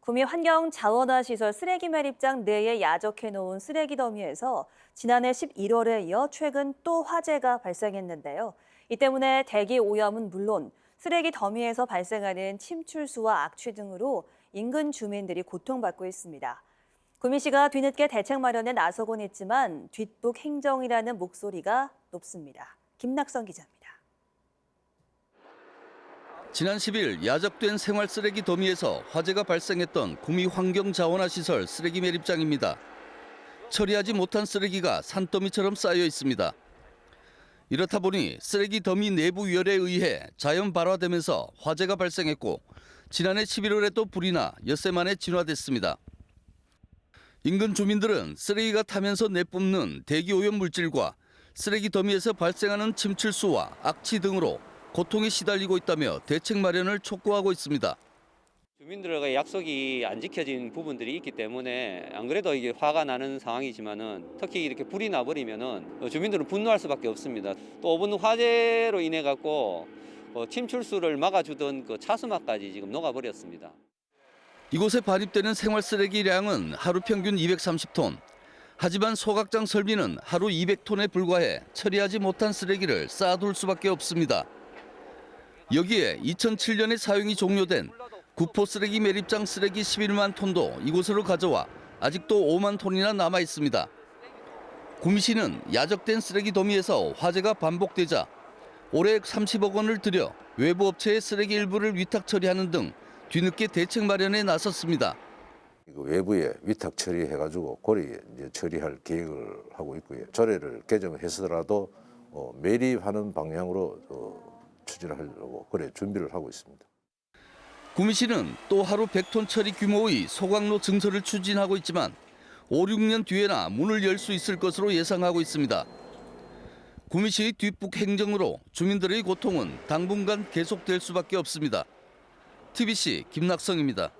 구미 환경자원화 시설 쓰레기 매립장 내에 야적해 놓은 쓰레기 더미에서 지난해 11월에 이어 최근 또 화재가 발생했는데요. 이 때문에 대기 오염은 물론 쓰레기 더미에서 발생하는 침출수와 악취 등으로 인근 주민들이 고통받고 있습니다. 구미시가 뒤늦게 대책 마련에 나서곤 했지만 뒷북 행정이라는 목소리가 높습니다. 김낙선 기자입니다. 지난 10일 야적된 생활 쓰레기 더미에서 화재가 발생했던 구미 환경자원화 시설 쓰레기 매립장입니다. 처리하지 못한 쓰레기가 산더미처럼 쌓여 있습니다. 이렇다 보니 쓰레기 더미 내부 열에 의해 자연 발화되면서 화재가 발생했고 지난해 11월에 또 불이 나 엿새 만에 진화됐습니다. 인근 주민들은 쓰레기가 타면서 내뿜는 대기 오염 물질과 쓰레기 더미에서 발생하는 침출수와 악취 등으로 고통에 시달리고 있다며 대책 마련을 촉구하고 있습니다. 주민들과의 약속이 안 지켜진 부분들이 있기 때문에 안 그래도 이게 화가 나는 상황이지만은 특히 이렇게 불이 나버리면은 주민들은 분노할 수밖에 없습니다. 또 5분 화재로 인해 갖고 어, 침출수를 막아주던 그 차수막까지 지금 녹아버렸습니다. 이곳에 반입되는 생활 쓰레기량은 하루 평균 230톤. 하지만 소각장 설비는 하루 200톤에 불과해 처리하지 못한 쓰레기를 쌓아둘 수밖에 없습니다. 여기에 2007년에 사용이 종료된 구포 쓰레기 매립장 쓰레기 11만 톤도 이곳으로 가져와 아직도 5만 톤이나 남아 있습니다. 구미시는 야적된 쓰레기 더미에서 화재가 반복되자 올해 30억 원을 들여 외부 업체의 쓰레기 일부를 위탁 처리하는 등 뒤늦게 대책 마련에 나섰습니다. 외부에 위탁 처리해가지고 고리 처리할 계획을 하고 있고요. 조례를 개정해서라도 어, 매립하는 방향으로 어, 추진을 하려고 그래 준비를 하고 있습니다. 구미시는 또 하루 100톤 처리 규모의 소각로 증설을 추진하고 있지만 5, 6년 뒤에나 문을 열 수 있을 것으로 예상하고 있습니다. 구미시의 뒷북 행정으로 주민들의 고통은 당분간 계속될 수밖에 없습니다. TBC 김낙성입니다.